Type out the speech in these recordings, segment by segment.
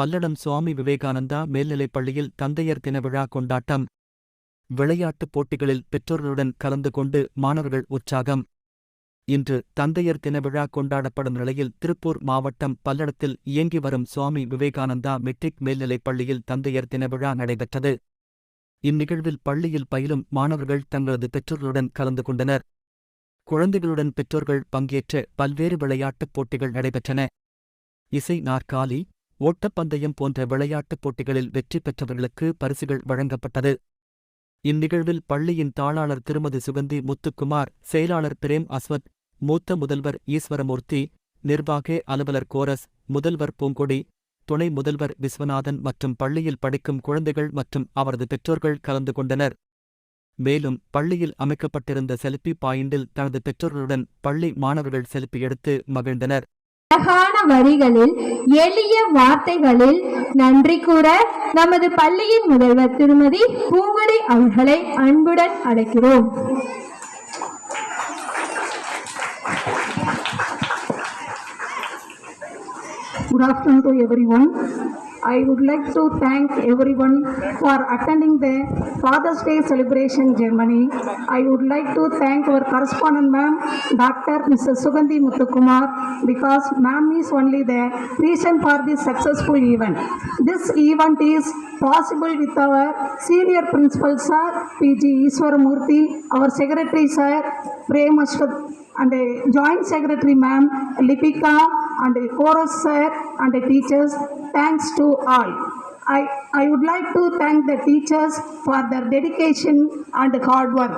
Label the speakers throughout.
Speaker 1: பல்லடம் சுவாமி விவேகானந்தா மேல்நிலைப் பள்ளியில் தந்தையர் தின விழா கொண்டாட்டம். விளையாட்டுப் போட்டிகளில் பெற்றோர்களுடன் கலந்து கொண்டு மாணவர்கள் உற்சாகம். இன்று தந்தையர் தின விழா கொண்டாடப்படும் நிலையில் திருப்பூர் மாவட்டம் பல்லடத்தில் இயங்கி வரும் சுவாமி விவேகானந்தா மெட்ரிக் மேல்நிலைப் பள்ளியில் தந்தையர் தின விழா நடைபெற்றது. இந்நிகழ்வில் பள்ளியில் பயிலும் மாணவர்கள் தங்களது பெற்றோர்களுடன் கலந்து கொண்டனர். குழந்தைகளுடன் பெற்றோர்கள் பங்கேற்ற பல்வேறு விளையாட்டுப் போட்டிகள் நடைபெற்றன. இசை நாற்காலி ஓட்டப்பந்தயம் போன்ற விளையாட்டுப் போட்டிகளில் வெற்றி பெற்றவர்களுக்கு பரிசுகள் வழங்கப்பட்டது. இந்நிகழ்வில் பள்ளியின் தாளாளர் திருமதி சுகந்தி முத்துக்குமார் செயலாளர் பிரேம் அஸ்வத் மூத்த முதல்வர் ஈஸ்வரமூர்த்தி நிர்வாக அலுவலர் கோரஸ் முதல்வர் பூங்கொடி துணை முதல்வர் விஸ்வநாதன் மற்றும் பள்ளியில் படிக்கும் குழந்தைகள் மற்றும் அவரது பெற்றோர்கள் கலந்து கொண்டனர். மேலும் பள்ளியில் அமைக்கப்பட்டிருந்த செல்பி பாயிண்டில் தனது பெற்றோர்களுடன் பள்ளி மாணவர்கள் செல்பி எடுத்து மகிழ்ந்தனர்.
Speaker 2: அழகான வரிகளில் எளிய வார்த்தைகளில் நன்றி கூற நமது பள்ளியின் முதல்வர் திருமதி பூங்குடி அவர்களை அன்புடன் அழைக்கிறோம்
Speaker 3: Good afternoon to everyone. I would like to thank everyone for attending the Father's Day celebration Germany. I would like to thank our correspondent ma'am, Dr. Mrs. Sugandhi Muthukumar, because ma'am is only the reason for this successful event. This event is possible with our senior principal sir, P.G. Iswaramurthy, our secretary sir, Prem Ashwat, and the joint secretary ma'am Lipika and the chorus sir and the teachers thanks to all I, I would like to thank the teachers for their dedication and hard work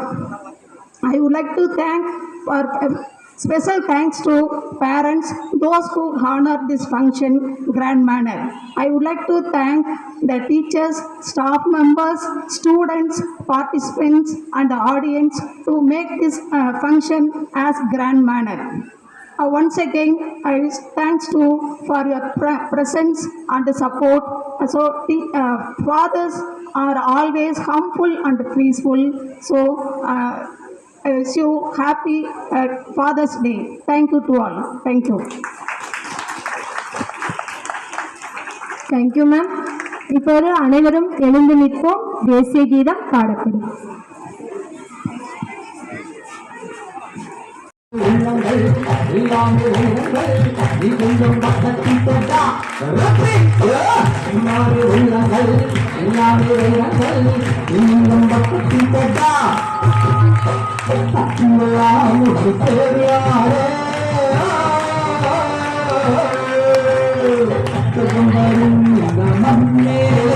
Speaker 3: I would like to thank for uh, special thanks to parents, those who honor this function grand manner. I would like to thank the teachers, staff members, students, participants, and the audience to make this uh, function as grand manner. Uh, once again, I thanks to for your pre- presence and support. So, the uh, fathers are always humble and peaceful. So. Uh, I wish you happy uh, Father's Day. Thank you to all. Thank you.
Speaker 2: Thank you ma'am இப்போது அனைவரும் எழுந்து நிற்போம் தேசிய கீதம் பாடப்படும்
Speaker 4: உள்ளங்கள் எல்லாமே உள்ளங்கள் நீ கொஞ்சம் பக்கத்தில் தொட்டா எல்லாமே உள்ளங்கள் எல்லாமே உள்ளங்கள் நீ கொஞ்சம் பக்கத்தில் தொட்டா தத்துவலாமுக்கு தெரியாரே வரும் இந்த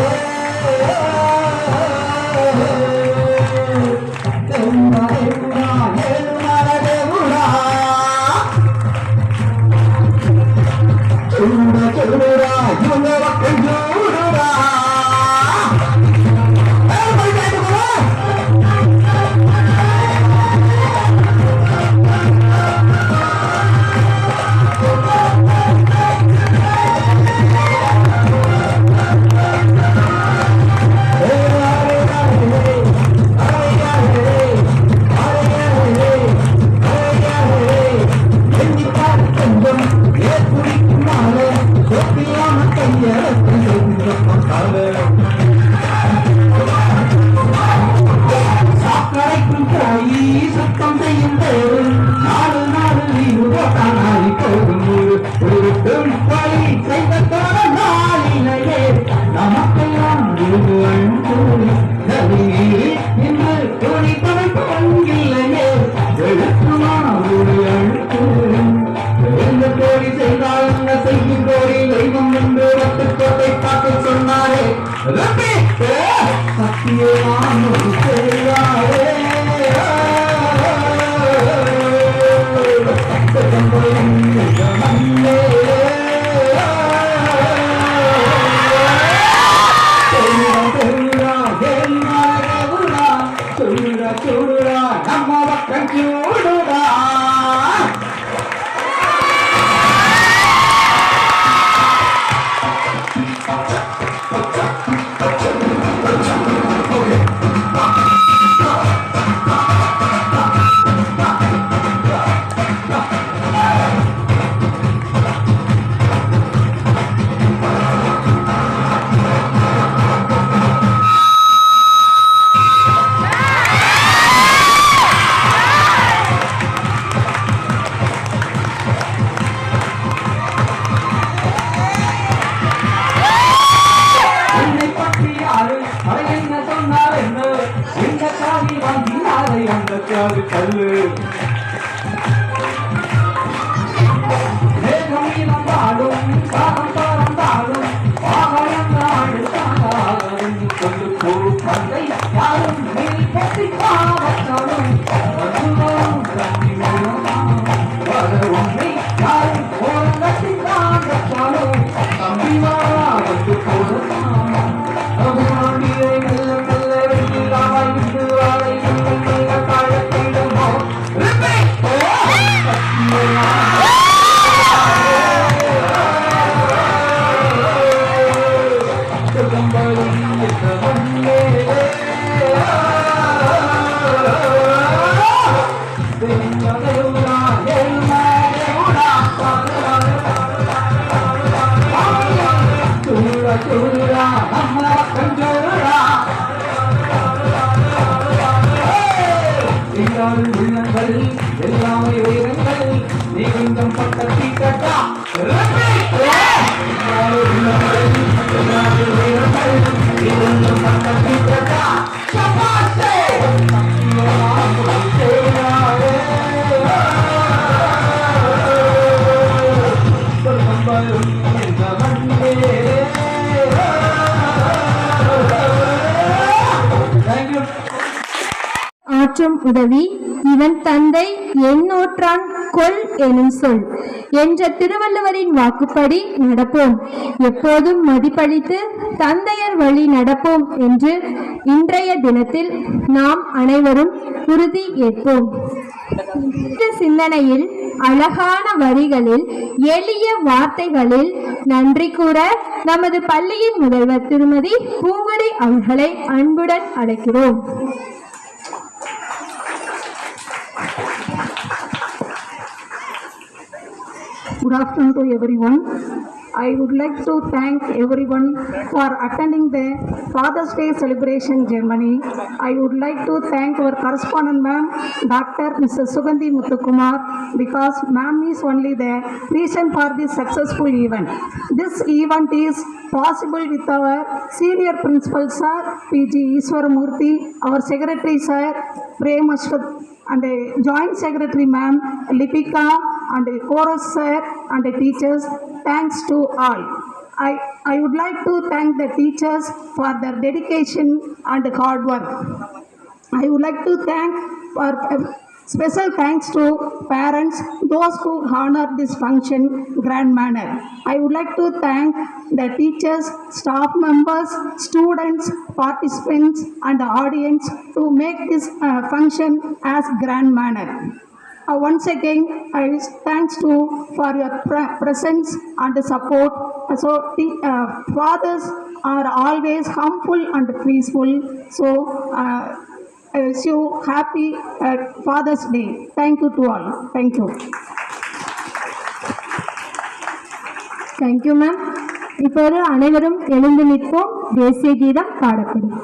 Speaker 4: 별을
Speaker 2: ஆற்றும் உதவி இவன் தந்தை எண்ணூற்றான் கொல் எனும் சொல். என்ற திருவள்ளுவரின் வாக்குப்படி நடப்போம். எப்போதும் மதிப்பளித்து தந்தையர் வழி நடப்போம் என்று இன்றைய தினத்தில் நாம் அனைவரும் உறுதி ஏற்போம். சிந்தனையில் அழகான வரிகளில் எளிய வார்த்தைகளில் நன்றி கூற நமது பள்ளியின் முதல்வர் திருமதி பூங்கொடி அவர்களை அன்புடன் அழைக்கிறோம்
Speaker 3: Good afternoon to everyone. I would like to thank everyone for attending the Father's Day celebration Germany. I would like to thank our correspondent ma'am, Dr. Mrs. Sugandhi Muthukumar, because ma'am is only the reason for this successful event. This event is possible with our senior principal sir, P.G. Iswaramurthy, our secretary sir, Prem and joint secretary ma'am Lipika and chorus sir and teachers thanks to all I, I would like to thank the teachers for their dedication and hard work. I would like to thank for uh, special thanks to parents, those who honor this function grand manner. I would like to thank the teachers, staff members, students, participants, and the audience to make this uh, function as grand manner. Uh, once again, I thanks to for your pre- presence and support. So, the uh, fathers are always humble and peaceful. So, uh, I wish you happy uh, Father's Day. Thank you to all. Thank you.
Speaker 2: Thank you ma'am இப்போது அனைவரும் எழுந்து நிற்போம் தேசிய கீதம் பாடப்படும்